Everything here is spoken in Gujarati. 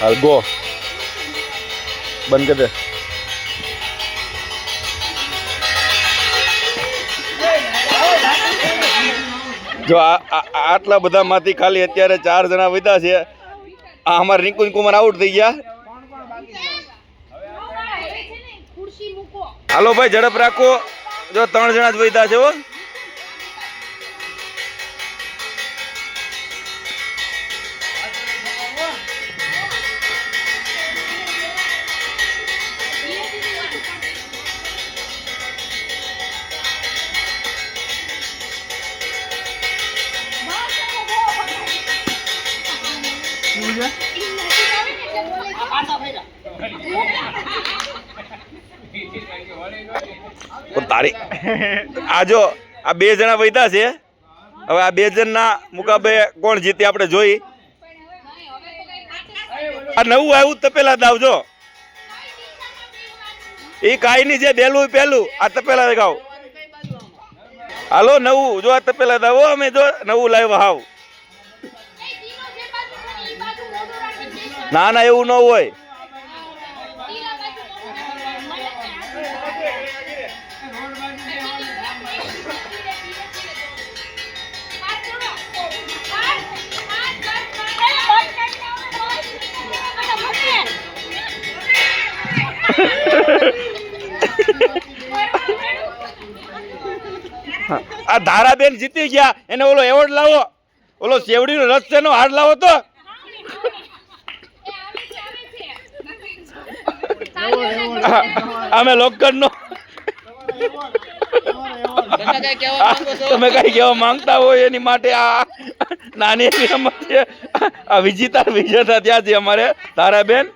હાલ ગો. બંધ કરી દે. જો આટલા બધામાંથી ખાલી અત્યારે ચાર જણા વધ્યા છે. આ અમારા રિંકુન કુમાર આઉટ થઈ ગયા. હાલો ભાઈ ઝડપ રાખો. જો ત્રણ જણા જ વધ્યા છે હો. તારી આ જો, આ બે જણા વધ્યા છે. હવે આ બે જણના મુકાબે કોણ જીતે આપણે જોઈ. આ નવું આવ્યું તપેલા દાવ જો. એ કાંઈ નહીં છે પહેલું પેલું, આ તપેલા ગાવ હાલો, નવું, જો આ તપેલા દાવ. અમે જો નવું લાવ્યા હાવ. ના ના, એવું ન હોય. આ ધારાબેન જીતી ગયા. એને ઓલો એવોર્ડ લાવો. ઓલો શેવડીનો રસ છે નો હાર લાવો તો. અમે લોકલ નો તમે કઈ કેવા માંગતા હોય એની માટે આ નાની એવી રમત છે આ વિજેતા વિજેતા ત્યાં છે અમારે તારાબેન.